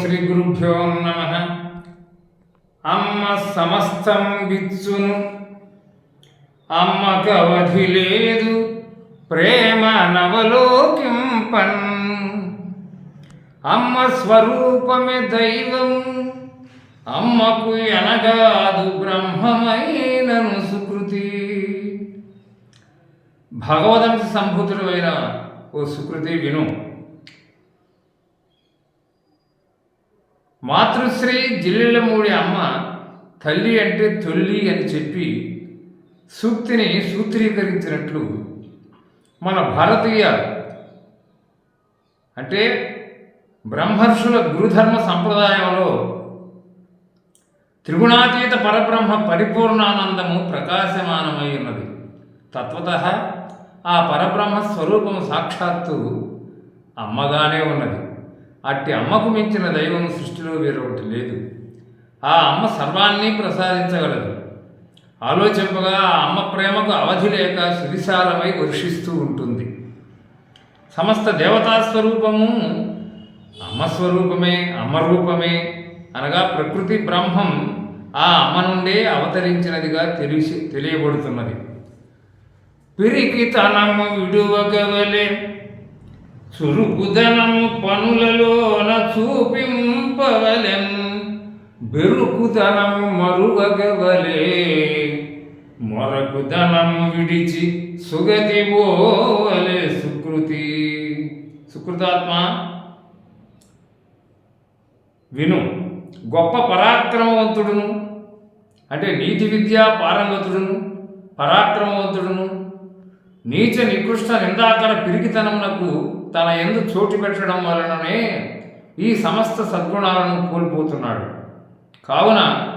శ్రీ గురుభ్యో నమ అమ్మ సమస్తం విచ్చును అమ్మకు అవధి లేదు ప్రేమ నవలోకింపన్ అమ్మ స్వరూపమే దైవం అమ్మకు ఎనగాదు బ్రహ్మమైనను సుకృతి భగవదంశ సంభూతుడైన ఓ సుకృతి విను మాతృశ్రీ జిల్లెలమూడి అమ్మ తల్లి అంటే తొల్లి అని చెప్పి సూక్తిని సూత్రీకరించినట్లు మన భారతీయ అంటే బ్రహ్మర్షుల గురుధర్మ సంప్రదాయంలో త్రిగుణాతీత పరబ్రహ్మ పరిపూర్ణానందము ప్రకాశమానమై ఉన్నది. తత్వత ఆ పరబ్రహ్మ స్వరూపము సాక్షాత్తు అమ్మగానే ఉన్నది. అట్టి అమ్మకు మించిన దైవం సృష్టిలో వేరొకటి లేదు. ఆ అమ్మ సర్వాన్ని ప్రసాదించగలదు. ఆలోచింపగా ఆ అమ్మ ప్రేమకు అవధి లేక సువిశాలమై వర్షిస్తూ ఉంటుంది. సమస్త దేవతా స్వరూపము అమ్మ స్వరూపమే అమ్మ రూపమే అనగా ప్రకృతి బ్రహ్మం ఆ అమ్మ నుండే అవతరించినదిగా తెలిసి తెలియబడుతున్నది. పిరికితనము విడువగవలే చురుకుదనము పనులలోన చూపింపవలెం బెరుకుదనము మరువగవలే. మొరకుదనము విడిచి సుగతి పోవలే సుకృతి. సుకృతాత్మ విను గొప్ప పరాక్రమవంతుడును అంటే నీతి విద్యా పారంగతుడును పరాక్రమవంతుడును నీచ నికృష్ట నిందాకర పిరికితనమునకు తన ఎందు చోటు పెట్టడం వలననే ఈ సమస్త సద్గుణాలను కోల్పోతున్నాడు. కావున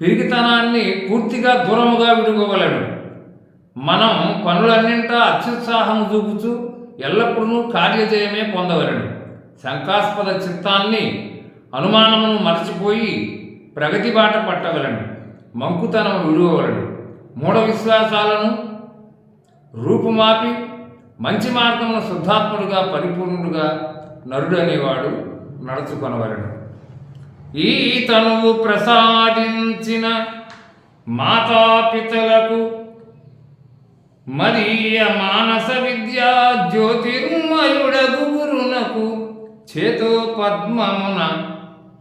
పిరిగితనాన్ని పూర్తిగా దూరముగా విడుకోగలడు మనం పనులన్నింటా అత్యుత్సాహం చూపుచూ ఎల్లప్పుడూ కార్యజయమే పొందవలను. శంకాస్పద చిత్తాన్ని అనుమానమును మరచిపోయి ప్రగతి బాట పట్టవలను. మంకుతనం విడువవలను. మూఢ విశ్వాసాలను రూపుమాపి మంచి మార్గంలో శుద్ధాత్ముడుగా పరిపూర్ణుడుగా నరుడు అనేవాడు నడుచుకొనవలను. ఈ తనువు ప్రసాదించిన మాతాపితలకు మరియ మానస విద్యా జ్యోతిర్మయుడగు గురునకు చేతో పద్మమున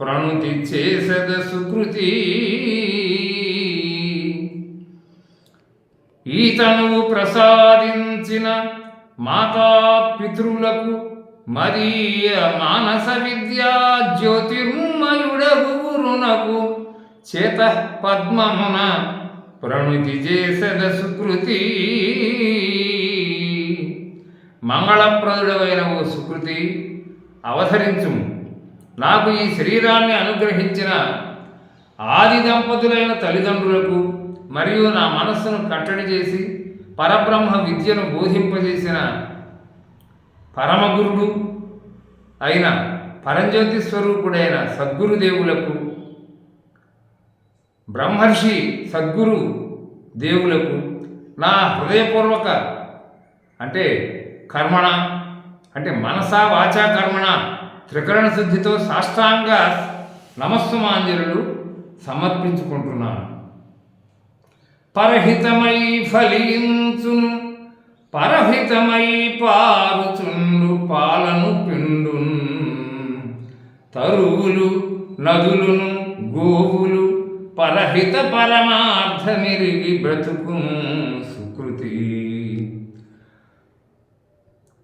ప్రణుతి చేసద సుకృతి. ఈతనువు ప్రసాదించిన మాతాపితృలకు మరియ మానస విద్యా జ్యోతిర్మయుడగు గురునకు చేత పద్మమున ప్రణుతి చేసద సుకృతి. మంగళప్రదుడమైన ఓ సుకృతి అవతరించు నాకు ఈ శరీరాన్ని అనుగ్రహించిన ఆది దంపతులైన తల్లిదండ్రులకు మరియు నా మనస్సును కట్టడి చేసి పరబ్రహ్మ విద్యను బోధింపజేసిన పరమగురుడు అయిన పరంజ్యోతి స్వరూపుడైన సద్గురుదేవులకు బ్రహ్మర్షి సద్గురు దేవులకు నా హృదయపూర్వక అంటే కర్మణ అంటే మనసా వాచా కర్మణ త్రికరణ శుద్ధితో సాష్టాంగ నమస్సుమాంజలులు సమర్పించుకుంటున్నాను. పరహితమై ఫలించును పరహితమై పారుచుండు పాలను పిండున్. తరువులు నదులును గోవులు పరహిత పరమార్థమిరిగి బ్రతుకు సుకృతి.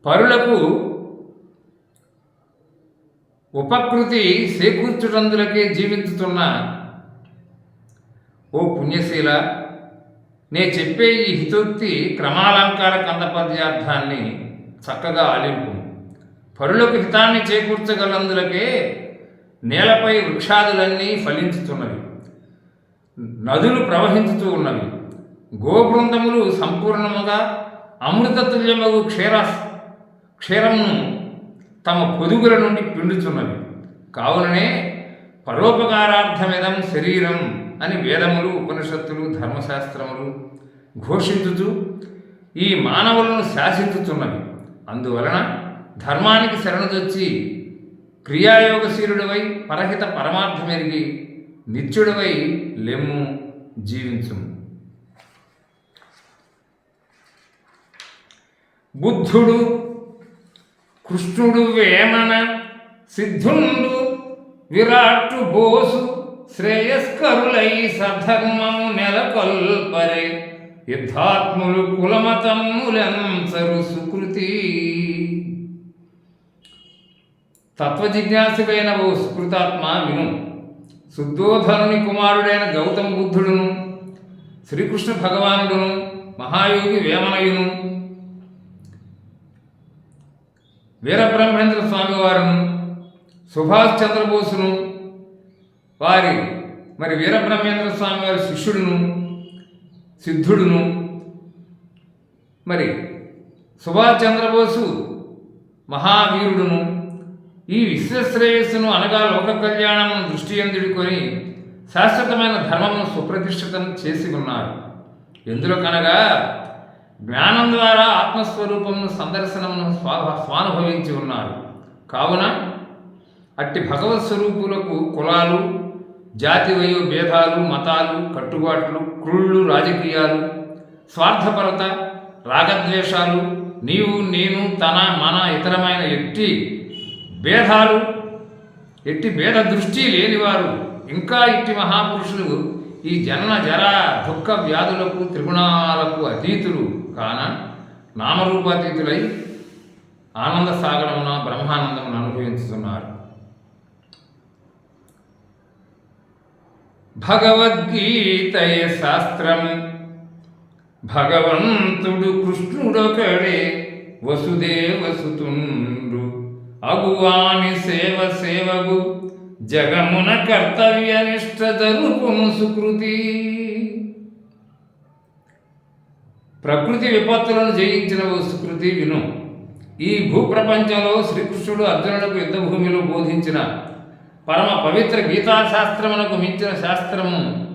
పరులకు ఉపకృతి చేకూర్చుటందులకే జీవించుతున్న ఓ పుణ్యశీల నే చెప్పే ఈ హితోక్తి క్రమాలంకార కందపద్యార్థాన్ని చక్కగా ఆలింపు. పరులకు హితాన్ని చేకూర్చగలందులకే నేలపై వృక్షాదులన్నీ ఫలించుతున్నవి. నదులు ప్రవహించుతూ ఉన్నవి. గోబృందములు సంపూర్ణముగా అమృతతుల్యమగు క్షీర క్షీరమును తమ పొదుగుల నుండి పిండుచున్నవి. కావుననే పరోపకారార్థమిదం శరీరం అని వేదములు ఉపనిషత్తులు ధర్మశాస్త్రములు ఘోషించుచు ఈ మానవులను శాసించుతున్నవి అందువలన ధర్మానికి శరణుదొచ్చి క్రియాయోగశీలుడవై పరహిత పరమార్థమెరిగి నిత్యుడవై లెమ్ము జీవించుము. బుద్ధుడు కృష్ణుడు వేమన సిద్ధుండు విరాట్టు బోసు శ్రేయస్కరులై సధర్మము నెలకొల్పరే. యుద్ధాత్ములు కులమతమ్ములంసరు సుకృతి. తత్వజిజ్ఞాసుడైన ఓ సుకృతాత్మ విను. శుద్ధోధనుని కుమారుడైన గౌతమ బుద్ధుడును శ్రీకృష్ణ భగవానుడును మహాయోగి వేమనయును వీరబ్రహ్మేంద్ర స్వామివారును సుభాష్ చంద్రబోసును వారి మరి వీరబ్రహ్మేంద్ర స్వామి వారి శిష్యుడును సిద్ధుడును మరి సుభాష్ చంద్రబోసు మహావీరుడును ఈ విశ్వశ్రేయస్సును అనగా లోక కళ్యాణమును దృష్టి ఎందుకొని శాశ్వతమైన ధర్మమును సుప్రతిష్ఠితం చేసి ఉన్నారు. ఎందులో కనగా జ్ఞానం ద్వారా ఆత్మస్వరూపమును సందర్శనమును స్వా స్వానుభవించి ఉన్నారు. కావున అట్టి భగవత్ స్వరూపులకు కులాలు జాతి వయో భేదాలు మతాలు కట్టుబాట్లు క్రూళ్ళు రాజకీయాలు స్వార్థపరత రాగద్వేషాలు నీవు నేను తన మన ఇతరమైన ఎట్టి భేదాలు ఎట్టి భేద దృష్టి లేనివారు ఇంకా ఇట్టి మహాపురుషులు ఈ జనన జర దుఃఖ వ్యాధులకు త్రిగుణాలకు అతీతులు కాన నామరూపాతీతులై ఆనంద సాగరమున బ్రహ్మానందమును అనుభవించుతున్నారు. భగవద్గీతయ శాస్త్రము భగవంతుడు కృష్ణుడొకడే వసుదేవసుతుండు. అగువాని సేవ సేవగు జగమున కర్తవ్య నిష్ట జరుపును సుకృతి. ప్రకృతి విపత్తులను జయించిన ఓ సుకృతి విను. ఈ భూప్రపంచంలో శ్రీకృష్ణుడు అర్జునులకు యుద్ధభూమిలో బోధించిన పరమ పవిత్ర గీతాశాస్త్రమునకు మించిన శాస్త్రము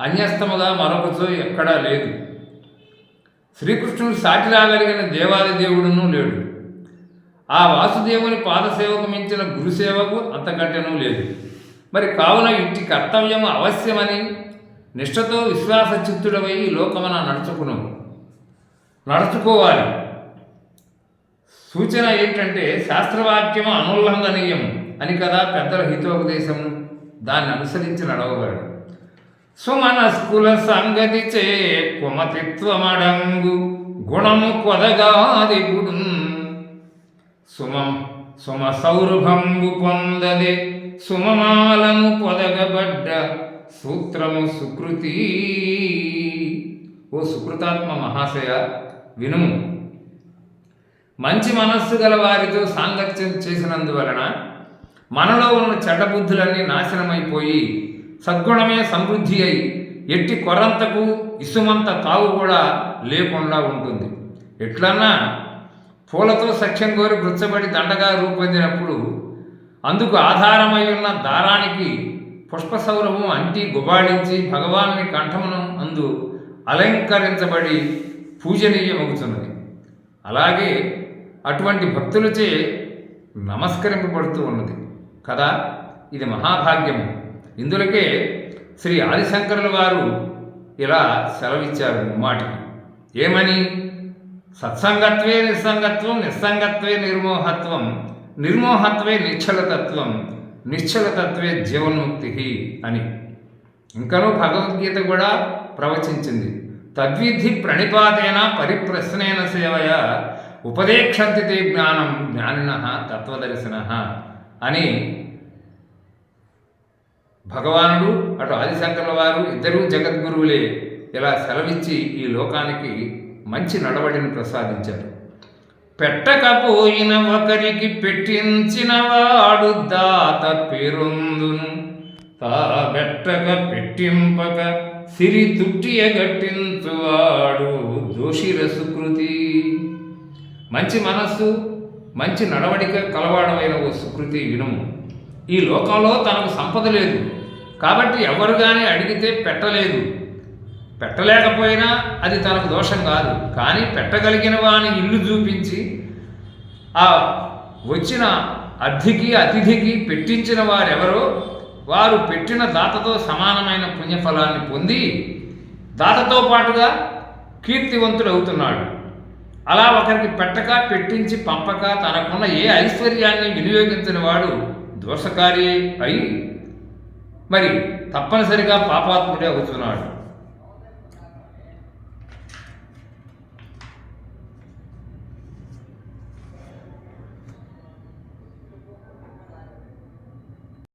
అన్యస్తముగా మరొకచో ఎక్కడా లేదు. శ్రీకృష్ణుడు సాటి రాగలిగిన దేవాది దేవుడును లేడు. ఆ వాసుదేవుని పాదసేవకు మించిన గురుసేవకు అంతకంటేనూ లేదు. మరి కావున ఇట్టి కర్తవ్యము అవశ్యమని నిష్ఠతో విశ్వాసచిత్తుడమై లోకమన నడుచుకును. నడుచుకోవాలి. సూచన ఏంటంటే శాస్త్రవాక్యము అనుల్లంఘనీయము. అని కదా పెద్దల హితోపదేశం దాన్ని అనుసరించి నడవగలడు సుమనస్కుల సంగతి చే కుమతిత్వమడంగు గుణము కొదగాది గుడు. సుమం సుమ సౌరభంబు పొందదే సుమమాలను పొదగబడ్డ సూత్రము సుకృతి. ఓ సుకృతాత్మ మహాశయ వినుము. మంచి మనస్సు గల వారితో సాంగత్యం చేసినందువలన మనలో ఉన్న చెడ్డ బుద్ధులన్నీ నాశనమైపోయి సద్గుణమే సమృద్ధి అయి ఎట్టి కొరంతకు ఇసుమంత తావు కూడా లేకుండా ఉంటుంది. ఎట్లన్నా పూలతో సఖ్యం కోరి గుచ్చబడి దండగా రూపొందినప్పుడు అందుకు ఆధారమై ఉన్న దారానికి పుష్పసౌరభం అంటి గుబాళించి భగవాన్ని కంఠమును అందు అలంకరించబడి పూజనీయమగుతున్నది అలాగే అటువంటి భక్తులచే నమస్కరింపబడుతూ ఉన్నది. కదా? ఇది మహాభాగ్యము ఇందులకే శ్రీ ఆదిశంకరుల వారు ఇలా సెలవిచ్చారు ముమ్మాటికి ఏమని? సత్సంగత్వే నిస్సంగత్వం నిస్సంగత్వే నిర్మోహత్వం నిర్మోహత్వే నిశ్చలతత్వం నిశ్చలతత్వే జీవన్ముక్తి అని. ఇంకనూ భగవద్గీత కూడా ప్రవచించింది. తద్విధి ప్రణిపాతేన పరిప్రశ్నేన సేవయ ఉపదేక్షంతి జ్ఞానం జ్ఞానిన తత్వదర్శిన. అని భగవానుడు అటు ఆదిశంకర్ల వారు ఇద్దరూ జగద్గురువులే ఇలా సెలవిచ్చి ఈ లోకానికి మంచి నడవడిని ప్రసాదించారు. పెట్టకపోయిన ఒకరికి పెట్టించిన వాడు దాత పేరొందును. తా పెట్టక పెట్టింపక సిరి తుట్టియ గట్టించువాడు దోషి రసుకృతి మంచి మనస్సు మంచి నడవడిక కలవాడమైన ఓ సుకృతి వినము. ఈ లోకంలో తనకు సంపద లేదు. కాబట్టి ఎవరు కానీ అడిగితే పెట్టలేదు. పెట్టలేకపోయినా అది తనకు దోషం కాదు. కానీ పెట్టగలిగిన వాని ఇల్లు చూపించి ఆ వచ్చిన అతిథికి అతిథికి పెట్టించిన వారెవరో వారు పెట్టిన దాతతో సమానమైన పుణ్యఫలాన్ని పొంది దాతతో పాటుగా కీర్తివంతుడు అవుతున్నాడు అలా ఒకరికి పెట్టక పెట్టించి పంపక తనకున్న ఏ ఐశ్వర్యాన్ని వినియోగించిన వాడు దోషకారి అయి మరి తప్పనిసరిగా పాపాత్ముడే అవుతున్నాడు.